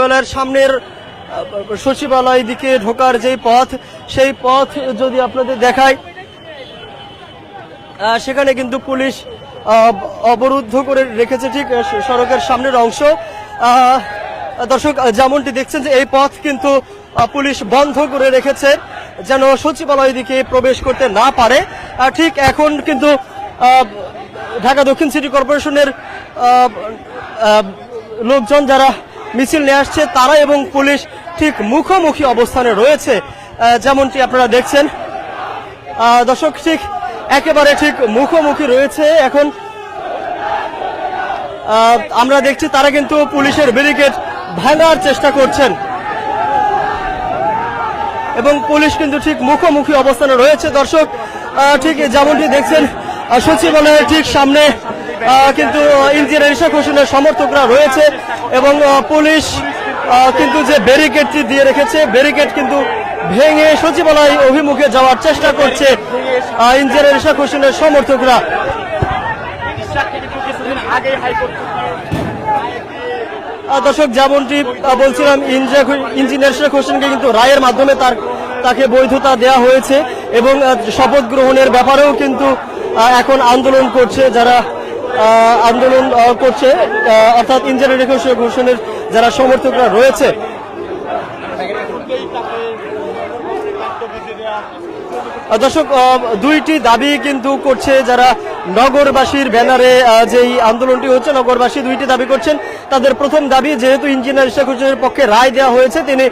শিল্পালয়ের সামনের সচিবালয় দিকে ঢোকার যে পথ, সেই পথ যদি আপনাদের দেখায় সেখানে কিন্তু পুলিশ অবরুদ্ধ করে রেখেছে ঠিক সড়কের সামনের অংশ। দর্শক যেমনটি দেখছেন যে এই পথ কিন্তু পুলিশ বন্ধ করে রেখেছে, যেন সচিবালয় দিকে প্রবেশ করতে না পারে। ঠিক এখন কিন্তু ঢাকা দক্ষিণ সিটি কর্পোরেশনের লোকজন যারা মিছিল নিয়ে আসছে তারা এবং পুলিশ ঠিক মুখোমুখি অবস্থানে রয়েছে যেমনটি আপনারা দেখছেন। দর্শক, ঠিক একেবারে ঠিক মুখোমুখি রয়েছে এখন। আমরা দেখছি তারা কিন্তু পুলিশের ব্যারিকেড ভাঙার চেষ্টা করছেন। এবং পুলিশ কিন্তু ঠিক মুখোমুখি অবস্থানে রয়েছে। দর্শক ঠিক যেমনটি দেখছেন সচিবালয়ের ঠিক সামনে কিন্তু ইঞ্জিনিয়ার ইশাক হোসেনের সমর্থকরা রয়েছে এবং পুলিশ কিন্তু যে ব্যারিকেডটি দিয়ে রেখেছে ব্যারিকেড কিন্তু ভেঙে সচিবালয় অভিমুখে যাওয়ার চেষ্টা করছে ইঞ্জিনিয়ার ইশাক হোসেনের সমর্থকরা। দর্শক, যেমনটি বলছিলাম ইঞ্জিনিয়ার শেখ হোসেনকে কিন্তু রায়ের মাধ্যমে তার, তাকে বৈধতা দেওয়া হয়েছে এবং শপথ গ্রহণের ব্যাপারেও কিন্তু এখন আন্দোলন করছে যারা আন্দোলন করছে। অর্থাৎ ইঞ্জিনিয়ার শেখ হোসেনের যারা সমর্থকরা রয়েছে। দর্শক দুইটি দাবি কিন্তু করছে যারা নগরবাসীর ব্যানারে যেই আন্দোলনটি হচ্ছে, নগরবাসী দুইটি দাবি করছেন। তাদের প্রথম দাবি, যেহেতু ইঞ্জিনিয়ার শেখ হোসেনের পক্ষে রায় দেওয়া হয়েছে, তিনি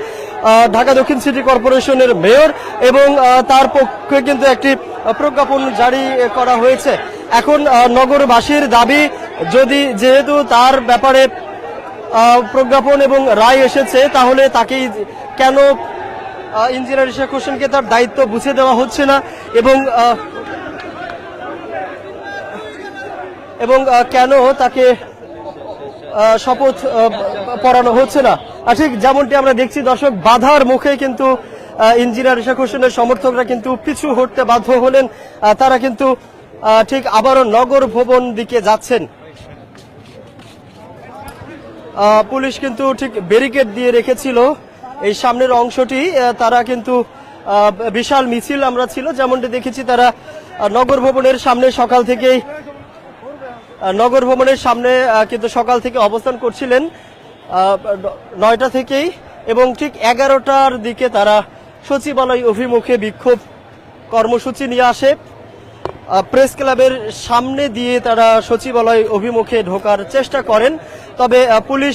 ঢাকা দক্ষিণ সিটি কর্পোরেশনের মেয়র এবং তার পক্ষে কিন্তু একটি প্রজ্ঞাপন জারি করা হয়েছে। এখন নগরবাসীর দাবি, যদি যেহেতু তার ব্যাপারে প্রজ্ঞাপন এবং রায় এসেছে, তাহলে তাকেই কেন ইঞ্জিনিয়ার শেখ হোসেনকে তার দায়িত্ব বুঝে দেওয়া হচ্ছে না এবং এবং কেন তাকে শপথ পড়ানো হচ্ছে না? আর ঠিক যেমনটি আমরা দেখছি, দর্শক, বাধার মুখে কিন্তু ইঞ্জিনিয়ার শেখ হোসেনের সমর্থকরা কিন্তু পিছু হটতে বাধ্য হলেন তারা কিন্তু ঠিক আবারও নগর ভবন দিকে যাচ্ছেন। পুলিশ কিন্তু ঠিক ব্যারিকেড দিয়ে রেখেছিল। এই সামনের অংশটি তারা কিন্তু বিশাল মিছিল আমরা ছিল, যেমনটি দেখেছি তারা নগর ভবনের সামনে সকাল থেকেই নগর ভবনের সামনে কিন্তু সকাল থেকে অবস্থান করছিলেন নয়টা থেকেই এবং ঠিক এগারোটার দিকে তারা সচিবালয় অভিমুখে বিক্ষোভ কর্মসূচি নিয়ে আসে। প্রেস ক্লাবের সামনে দিয়ে তারা সচিবালয় অভিমুখে ঢোকার চেষ্টা করেন। তবে পুলিশ